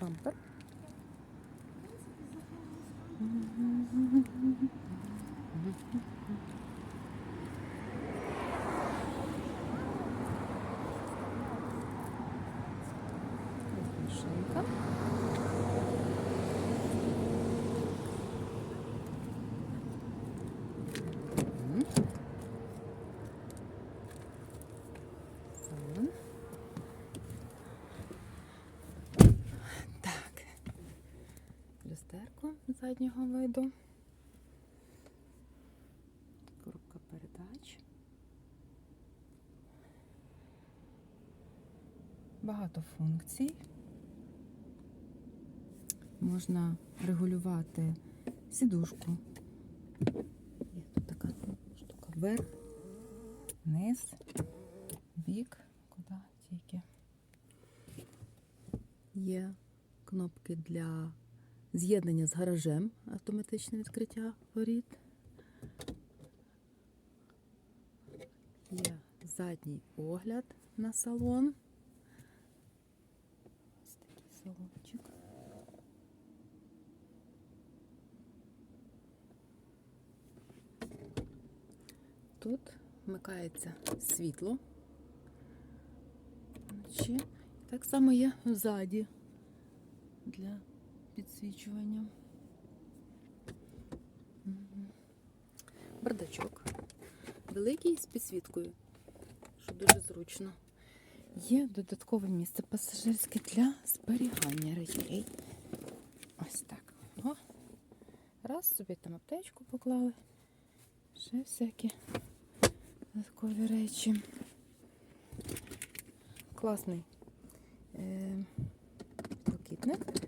бампер. Шинка. Мгм. Салон. Так. Люстерко заднього виду. Коробка передач. Багато функцій. Можна регулювати сідушку. Є тут така штука вверх, вниз, бік, куди тільки. Є кнопки для з'єднання з гаражем, автоматичне відкриття воріт. Є задній огляд на салон. Ось такий салончик. Тут вмикається світло. Так само є ззаді для підсвічування. Бардачок. Великий з підсвіткою, що дуже зручно. Є додаткове місце пасажирське для зберігання речей. Ось так. О. Раз собі там аптечку поклали. Ще всякі додаткові речі. Класний е, блакитник.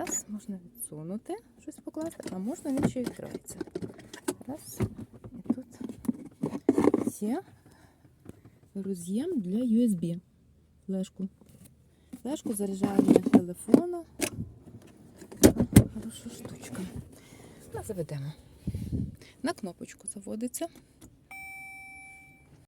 Раз, можна відсунути, щось покласти, а можна він ще відкривається. Раз. І тут є роз'єм для USB. Флешку. Флешку заряджання телефона. Хороша штучка. Заведемо. На кнопочку заводиться.